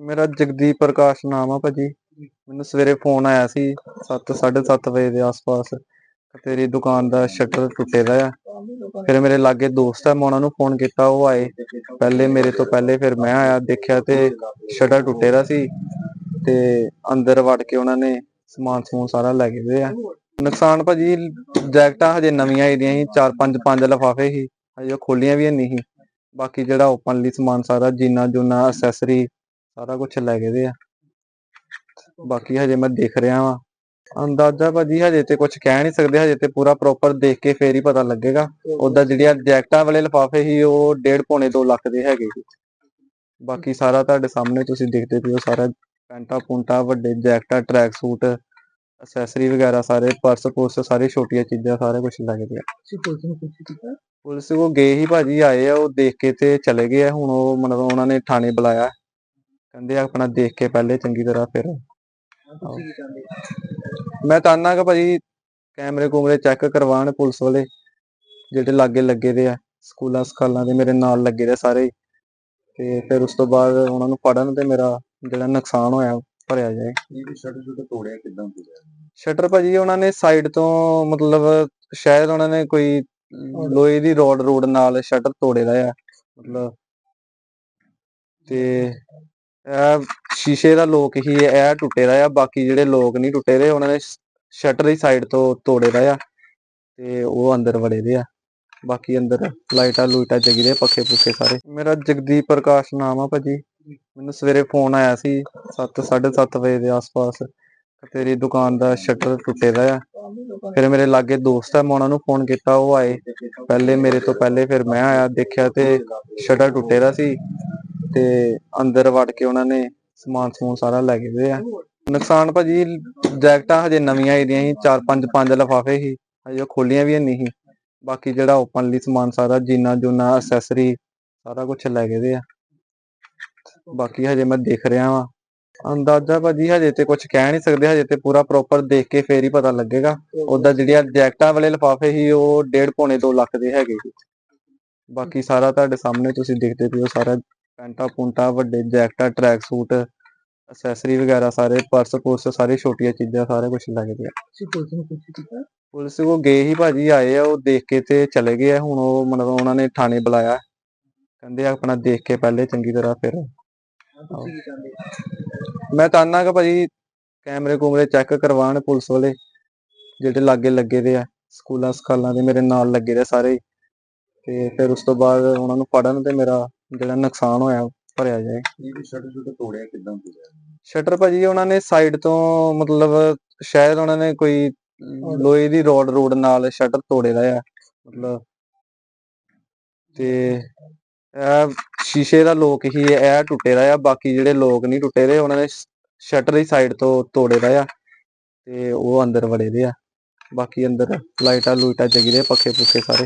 ਮੇਰਾ ਜਗਦੀਪ ਪ੍ਰਕਾਸ਼ ਨਾਮ ਆ ਭਾਜੀ। ਮੈਨੂੰ ਸਵੇਰੇ ਫੋਨ ਆਇਆ ਸੀ 7 7:30 ਵਜੇ ਦੇ ਆਸ-ਪਾਸ। ਤੇਰੀ ਦੁਕਾਨ ਦਾ ਸ਼ਟਰ ਟੁੱਟੇ ਦਾ ਆ। ਫਿਰ ਮੇਰੇ ਲਾਗੇ ਦੋਸਤ ਆ, ਮੈਂ ਉਹਨਾਂ ਨੂੰ ਫੋਨ ਕੀਤਾ, ਉਹ ਆਏ। ਪਹਿਲੇ ਮੇਰੇ ਤੋਂ ਪਹਿਲੇ ਫਿਰ ਮੈਂ ਆਇਆ, ਦੇਖਿਆ ਤੇ ਸ਼ਟਰ ਟੁੱਟੇ ਦਾ ਸੀ ਤੇ ਅੰਦਰ ਵੜ ਕੇ ਉਹਨਾਂ ਨੇ ਸਮਾਨ ਸਮੂਨ ਸਾਰਾ ਲੈ ਗਏ ਦੇ ਆ। ਨੁਕਸਾਨ ਭਾਜੀ, ਜੈਕਟਾਂ ਹਜੇ ਨਵੀਆਂ ਆਈ ਦੀਆਂ ਸੀ, ਚਾਰ ਪੰਜ ਪੰਜ ਲਫਾਫੇ ਸੀ। ਹਜੇ ਉਹ ਖੋਲੀਆਂ ਵੀ ਨਹੀਂ ਸੀ। ਬਾਕੀ ਜਿਹੜਾ ਓਪਨਲੀ ਸਮਾਨ ਸਾਰਾ ਜੀਨਾ ਜੂਨਾ ਐਕਸੈਸਰੀ ਸਾਰਾ ਕੁਝ ਲੈ ਗਏ ਦੇ ਆ। ਬਾਕੀ ਹਜੇ ਮੈਂ ਦੇਖ ਰਿਹਾ ਵਾਂ। ਅੰਦਾਜ਼ਾ ਭਾਜੀ ਹਜੇ ਤੇ ਕੁਝ ਕਹਿ ਨਹੀਂ ਸਕਦੇ ਹਜੇ ਤੇ ਪੂਰਾ ਪ੍ਰੋਪਰ ਦੇਖ ਕੇ ਫੇਰ ਹੀ ਪਤਾ ਲੱਗੇਗਾ। ਉਦਾਂ ਜਿਹੜੀਆਂ ਜੈਕਟਾਂ ਵਾਲੇ ਲਿਫਾਫੇ ਸੀ ਉਹ 1.5 ਪੌਣੇ 2 ਲੱਖ ਦੇ ਹੈਗੇ ਸੀ। ਬਾਕੀ ਸਾਰਾ ਤੁਹਾਡੇ ਸਾਹਮਣੇ ਤੁਸੀਂ ਦੇਖਦੇ ਪਏ ਹੋ ਸਾਰਾ ਪੈਂਟਾ ਪੁੰਟਾ ਵੱਡੇ ਜੈਕਟਾਂ ਟਰੈਕ ਸੂਟ ਐਕਸੈਸਰੀ ਵਗੈਰਾ ਸਾਰੇ ਪਰਸ ਪੁਰਸ ਸਾਰੇ ਛੋਟੀਆਂ ਚੀਜ਼ਾਂ ਸਾਰੇ ਕੁਝ ਲੱਗ ਗਿਆ ਤੁਸੀਂ ਪੁਲਿਸ ਨੂੰ ਕੁਛ ਕੀਤਾ ਪੁਲਿਸ ਕੋ ਗਏ ਹੀ ਭਾਜੀ ਆਏ ਆ ਉਹ ਦੇਖ ਕੇ ਤੇ ਚਲੇ ਗਏ ਆ। ਹੁਣ ਉਹ ਮਤਲਬ ਉਹਨਾਂ ਨੇ ਥਾਣੇ ਬੁਲਾਇਆ। ਕਹਿੰਦੇ ਆਪਣਾ ਦੇਖ ਕੇ ਪਹਿਲੇ ਚੰਗੀ ਤਰ੍ਹਾਂ ਫਿਰ ਤੁਸੀਂ ਕੀ ਚਾਹੁੰਦੇ ਮੈਂ ਕਿ ਭਾਜੀ ਕੈਮਰੇ ਕੁਮਰੇ ਚੈੱਕ ਕਰਵਾਉਣ ਪੁਲਿਸ ਵਾਲੇ ਜਿਹੜੇ ਲਾਗੇ ਲੱਗੇ ਦੇ ਆ ਸਕੂਲਾਂ ਸਕਾਲਾਂ ਦੇ ਮੇਰੇ ਨਾਲ ਲੱਗੇ ਦੇ ਸਾਰੇ। ਤੇ ਫਿਰ ਉਸ ਤੋਂ ਬਾਅਦ ਉਹਨਾਂ ਨੂੰ ਫੜਨ ਤੇ ਮੇਰਾ ਜਿਹੜਾ ਨੁਕਸਾਨ ਹੋਇਆ ਭਰਿਆ ਜਾਏ। ਇਹ ਸ਼ਟਰ ਸ਼ਟਰ ਤੋੜਿਆ ਕਿਦਾਂ ਤੋੜਿਆ? ਸ਼ਟਰ ਭਾਜੀ ਉਹਨਾਂ ਨੇ ਸਾਈਡ ਤੋਂ ਮਤਲਬ ਸ਼ਾਇਦ ਉਹਨਾਂ ਨੇ ਕੋਈ ਲੋਹੇ ਦੀ ਰੋਡ ਰੋਡ ਨਾਲ ਸ਼ਟਰ ਤੋੜੇ ਦਾ ਆ ਮਤਲਬ। ਤੇ ਸ਼ੀਸ਼ੇ ਦਾ ਲੋਕ ਹੀ ਇਹ ਟੁੱਟੇ ਦਾ ਆ, ਬਾਕੀ ਜਿਹੜੇ ਲੋਕ ਨਹੀਂ ਟੁੱਟੇ ਦੇ, ਉਹਨਾਂ ਨੇ ਸ਼ਟਰ ਦੀ ਸਾਈਡ ਤੋਂ ਤੋੜੇ ਦਾ ਆ ਤੇ ਉਹ ਅੰਦਰ ਵੜੇ ਦੇ ਆ। ਬਾਕੀ ਅੰਦਰ ਲਾਈਟਾਂ ਲੂਟਾਂ ਜਗੀ ਦੇ ਪੱਖੇ ਪੁੱਖੇ ਸਾਰੇ। ਮੇਰਾ ਜਗਦੀਪ ਪ੍ਰਕਾਸ਼ ਨਾਮ ਆ ਭਾਜੀ। ਮੈਨੂੰ ਸਵੇਰੇ ਫੋਨ ਆਇਆ ਸੀ 7 7:30 ਵਜੇ ਦੇ ਆਸ-ਪਾਸ। ਤੇਰੀ ਦੁਕਾਨ ਦਾ ਸ਼ਟਰ ਟੁੱਟੇ ਦਾ ਆ। ਫਿਰ ਮੇਰੇ ਲਾਗੇ ਦੋਸਤ ਆ, ਮੈਂ ਉਹਨਾਂ ਨੂੰ ਫੋਨ ਕੀਤਾ, ਉਹ ਆਏ। ਪਹਿਲੇ ਮੇਰੇ ਤੋਂ ਪਹਿਲੇ ਫਿਰ ਮੈਂ ਆਇਆ, ਦੇਖਿਆ ਤੇ ਸ਼ਟਰ ਟੁੱਟੇ ਦਾ ਸੀ। ਤੇ ਅੰਦਰ ਵੜ ਕੇ ਉਹਨਾਂ ਨੇ ਸਮਾਨ ਸਮੂਨ ਸਾਰਾ ਲੈ ਗਏ ਦੇ ਆ। ਨੁਕਸਾਨ ਭਾਜੀ, ਜੈਕਟਾਂ ਹਜੇ ਨਵੀਆਂ ਆਈ ਦੀਆਂ ਸੀ, ਚਾਰ ਪੰਜ ਪੰਜ ਲਫਾਫੇ ਸੀ, ਹਜੇ ਖੋਲੀਆਂ ਵੀ ਨਹੀਂ ਸੀ। ਬਾਕੀ ਜਿਹੜਾ ਓਪਨਲੀ ਸਮਾਨ ਸਾਰਾ, ਜੀਨਾ ਜੂਨਾ ਐਕਸੈਸਰੀ ਸਾਰਾ ਕੁਝ ਲੈ ਗਏ ਦੇ ਆ। ਬਾਕੀ ਹਜੇ ਮੈਂ ਦੇਖ ਰਿਹਾ ਵਾਂ। ਅੰਦਾਜ਼ਾ ਭਾਜੀ, ਹਜੇ ਤੇ ਕੁਝ ਕਹਿ ਨਹੀਂ ਸਕਦੇ, ਹਜੇ ਤੇ ਪੂਰਾ ਪ੍ਰੋਪਰ ਦੇਖ ਕੇ ਫੇਰ ਹੀ ਪਤਾ ਲੱਗੇਗਾ। ਉਦਾਂ ਜਿਹੜੀਆਂ ਜੈਕਟਾਂ ਵਾਲੇ ਲਿਫਾਫੇ ਸੀ, ਉਹ 1.5 ਪੌਣੇ 2 ਲੱਖ ਦੇ ਹੈਗੇ ਸੀ। ਬਾਕੀ ਸਾਰਾ ਤੁਹਾਡੇ ਸਾਹਮਣੇ ਤੁਸੀਂ ਦੇਖਦੇ ਪਏ ਹੋ, ਸਾਰਾ ਪੈਂਟਾ ਪੁੰਟਾ ਵੱਡੇ ਜੈਕਟਾਂ ਟਰੈਕ ਸੂਟ ਐਕਸੈਸਰੀ ਵਗੈਰਾ ਸਾਰੇ ਪਰਸ ਪੁਰਸ ਸਾਰੇ ਛੋਟੀਆਂ ਚੀਜ਼ਾਂ ਸਾਰੇ ਕੁਝ ਲੱਗ ਗਿਆ। ਤੁਸੀਂ ਪੁਲਿਸ ਨੂੰ ਕੁਛ ਕੀਤਾ ਪੁਲਿਸ ਕੋ ਗਏ ਹੀ ਭਾਜੀ ਆਏ ਆ ਉਹ ਦੇਖ ਕੇ ਤੇ ਚਲੇ ਗਏ ਆ। ਹੁਣ ਉਹ ਮਤਲਬ ਉਹਨਾਂ ਨੇ ਥਾਣੇ ਬੁਲਾਇਆ। ਕਹਿੰਦੇ ਆ ਆਪਣਾ ਦੇਖ ਕੇ ਪਹਿਲੇ ਚੰਗੀ ਤਰ੍ਹਾਂ ਫਿਰ ਤੁਸੀਂ ਕੀ ਚਾਹੁੰਦੇ ਮੈਂ ਚਾਹੁੰਦਾ ਕਿ ਭਾਜੀ ਕੈਮਰੇ ਕੁਮਰੇ ਚੈੱਕ ਕਰਵਾਉਣ ਪੁਲਿਸ ਵਾਲੇ ਜਿਹੜੇ ਲਾਗੇ ਲੱਗੇ ਦੇ ਆ ਸਕੂਲਾਂ ਸਕਾਲਾਂ ਦੇ ਮੇਰੇ ਨਾਲ ਲੱਗੇ ਦੇ ਸਾਰੇ। ਤੇ ਫਿਰ ਉਸ ਤੋਂ ਬਾਅਦ ਉਹਨਾਂ ਨੂੰ ਫੜਨ ਤੇ ਮੇਰਾ ਜਿਹੜਾ ਨੁਕਸਾਨ ਹੋਇਆ ਭਰਿਆ ਜਾਏ। ਇਹ ਸ਼ਟਰ ਸ਼ਟਰ ਤੋੜਿਆ ਕਿਦਾਂ ਤੋੜਿਆ? ਸ਼ਟਰ ਭਾਜੀ ਉਹਨਾਂ ਨੇ ਸਾਈਡ ਤੋਂ ਮਤਲਬ ਸ਼ਾਇਦ ਉਹਨਾਂ ਨੇ ਕੋਈ ਲੋਹੇ ਦੀ ਰੋਡ ਰੋਡ ਨਾਲ ਸ਼ਟਰ ਤੋੜੇ ਦਾ ਆ ਮਤਲਬ ਤੇ ਇਹ ਸ਼ੀਸ਼ੇ ਦਾ ਲੋਕ ਹੀ ਇਹ ਟੁੱਟੇ ਦਾ ਆ ਬਾਕੀ ਜਿਹੜੇ ਲੋਕ ਨਹੀਂ ਟੁੱਟੇ ਦੇ ਉਹਨਾਂ ਨੇ ਸ਼ਟਰ ਦੀ ਸਾਈਡ ਤੋਂ ਤੋੜੇ ਦਾ ਆ ਤੇ ਉਹ ਅੰਦਰ ਵੜੇ ਦੇ ਆ। ਬਾਕੀ ਅੰਦਰ ਲਾਈਟਾਂ ਲੂਟਾਂ ਜਗੀ ਦੇ ਪੱਖੇ ਪੁੱਖੇ ਸਾਰੇ।